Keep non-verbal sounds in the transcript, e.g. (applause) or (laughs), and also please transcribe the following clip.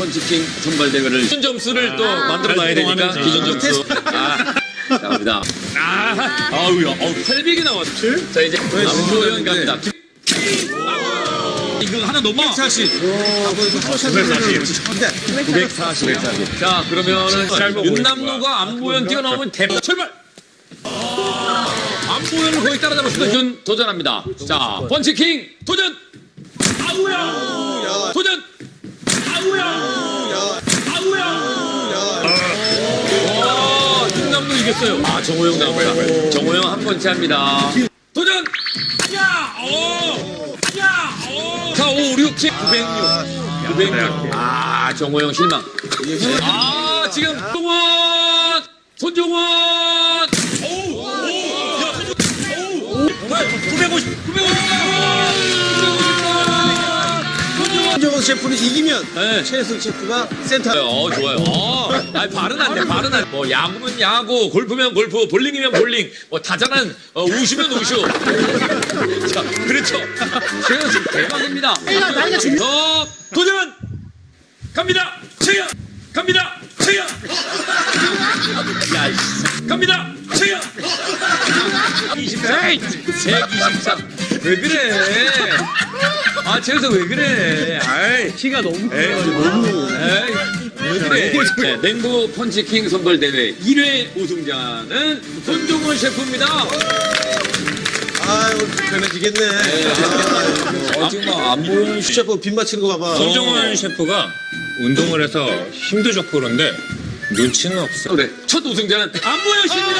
펀치킹 선발 대회를 기준 점수를 또 만들어 놔야 되니까 기준 점수. 아, 자, 갑니다. 아, 아우야, 어우, 800이 나왔지? 자, 이제 안보현 갑니다. 이거 하나 넘어. 40. 940. 자, 그러면은 윤남노가 안보현 뛰어나오면 대박 출발! 안보현을 거의 따라잡았습니다. 윤 도전합니다. 자, 펀치킹 도전! 아우야! 도전! 이겼어요. 아, 정호영 나옵니다. 정호영 한 번째 합니다. 도전! 야! 오! 야! 오! 4, 5, 6, 7, 906. 906. 아, 정호영 실망. 아, 지금 손종원! 손종원! 오! 오! 야! 오! 950! 950! 한정원 셰프는 이기면 네. 최혜승 셰프가 센터. 어, 좋아요. 어, 아니, 발은 안 돼, 발은 안 돼. 뭐, 야구면 야구, 골프면 골프, 볼링이면 볼링, 뭐, 타자는 어, 우슈면 우슈. (laughs) 자, 그렇죠. 최현승 대박입니다. 더, 도전! 갑니다! 최현! 갑니다! 최현! 야, 이씨. 갑니다! 최현! (laughs) 24! 123. 왜 그래? 아, 최현승 왜 그래? 아이. 키가 너무 에이, 왜 그래? 네, 냉고 펀치킹 선발 대회 1회 우승자는 손종원 셰프입니다. 아유 편해지겠네. 아, 지금 안 보이는 셰프 빗 맞히는 거 봐봐. 손정원 셰프가 운동을 해서 힘도 좋고 그런데 눈치는 없어. 그래. 첫 우승자는 안보현 씨입니다. 940. 아,